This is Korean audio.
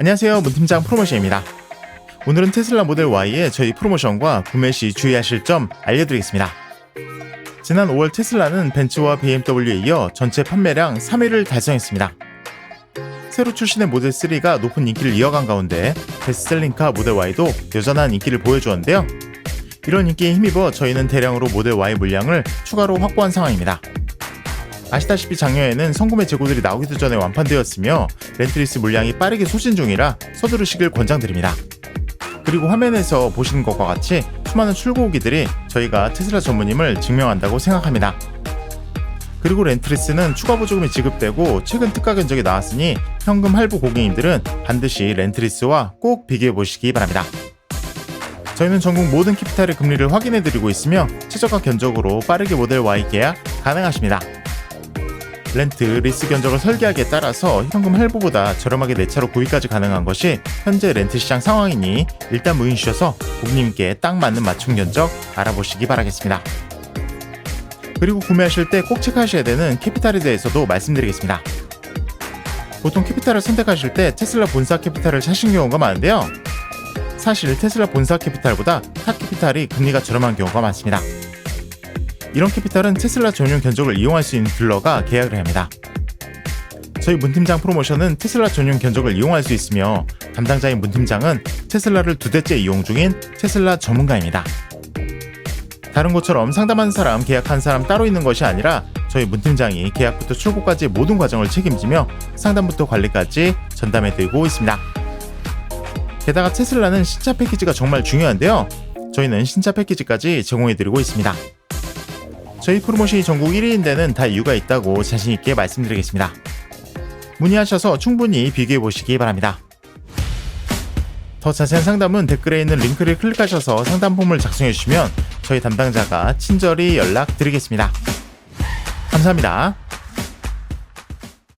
안녕하세요. 문팀장 프로모션입니다. 오늘은 테슬라 모델 Y의 저희 프로모션과 구매 시 주의하실 점 알려드리겠습니다. 지난 5월 테슬라는 벤츠와 BMW에 이어 전체 판매량 3위를 달성했습니다. 새로 출시된 모델 3가 높은 인기를 이어간 가운데 베스트셀링카 모델 Y도 여전한 인기를 보여주었는데요. 이런 인기에 힘입어 저희는 대량으로 모델 Y 물량을 추가로 확보한 상황입니다 아시다시피 작년에는 성구매 재고들이 나오기도 전에 완판되었으며 렌트리스 물량이 빠르게 소진 중이라 서두르시길 권장드립니다. 그리고 화면에서 보시는 것과 같이 수많은 출고기들이 저희가 테슬라 전문임을 증명한다고 생각합니다. 그리고 렌트리스는 추가 보조금이 지급되고 최근 특가 견적이 나왔으니 현금 할부 고객님들은 반드시 렌트리스와 꼭 비교해 보시기 바랍니다. 저희는 전국 모든 캐피탈의 금리를 확인해 드리고 있으며 최저가 견적으로 빠르게 모델 Y 계약 가능하십니다. 렌트, 리스 견적을 설계하기에 따라서 현금 할부보다 저렴하게 내 차로 구입까지 가능한 것이 현재 렌트 시장 상황이니 일단 문의 주셔서 고객님께 딱 맞는 맞춤 견적 알아보시기 바라겠습니다. 그리고 구매하실 때 꼭 체크하셔야 되는 캐피탈에 대해서도 말씀드리겠습니다. 보통 캐피탈을 선택하실 때 테슬라 본사 캐피탈을 사신 경우가 많은데요. 사실 테슬라 본사 캐피탈보다 타 캐피탈이 금리가 저렴한 경우가 많습니다. 이런 캐피탈은 테슬라 전용 견적을 이용할 수 있는 딜러가 계약을 합니다. 저희 문팀장 프로모션은 테슬라 전용 견적을 이용할 수 있으며 담당자인 문팀장은 테슬라를 두 대째 이용 중인 테슬라 전문가입니다. 다른 곳처럼 상담한 사람, 계약한 사람 따로 있는 것이 아니라 저희 문팀장이 계약부터 출고까지 모든 과정을 책임지며 상담부터 관리까지 전담해드리고 있습니다. 게다가 테슬라는 신차 패키지가 정말 중요한데요. 저희는 신차 패키지까지 제공해드리고 있습니다. 저희 프로모션이 전국 1위인 데는 다 이유가 있다고 자신있게 말씀드리겠습니다. 문의하셔서 충분히 비교해 보시기 바랍니다. 더 자세한 상담은 댓글에 있는 링크를 클릭하셔서 상담 폼을 작성해 주시면 저희 담당자가 친절히 연락 드리겠습니다. 감사합니다.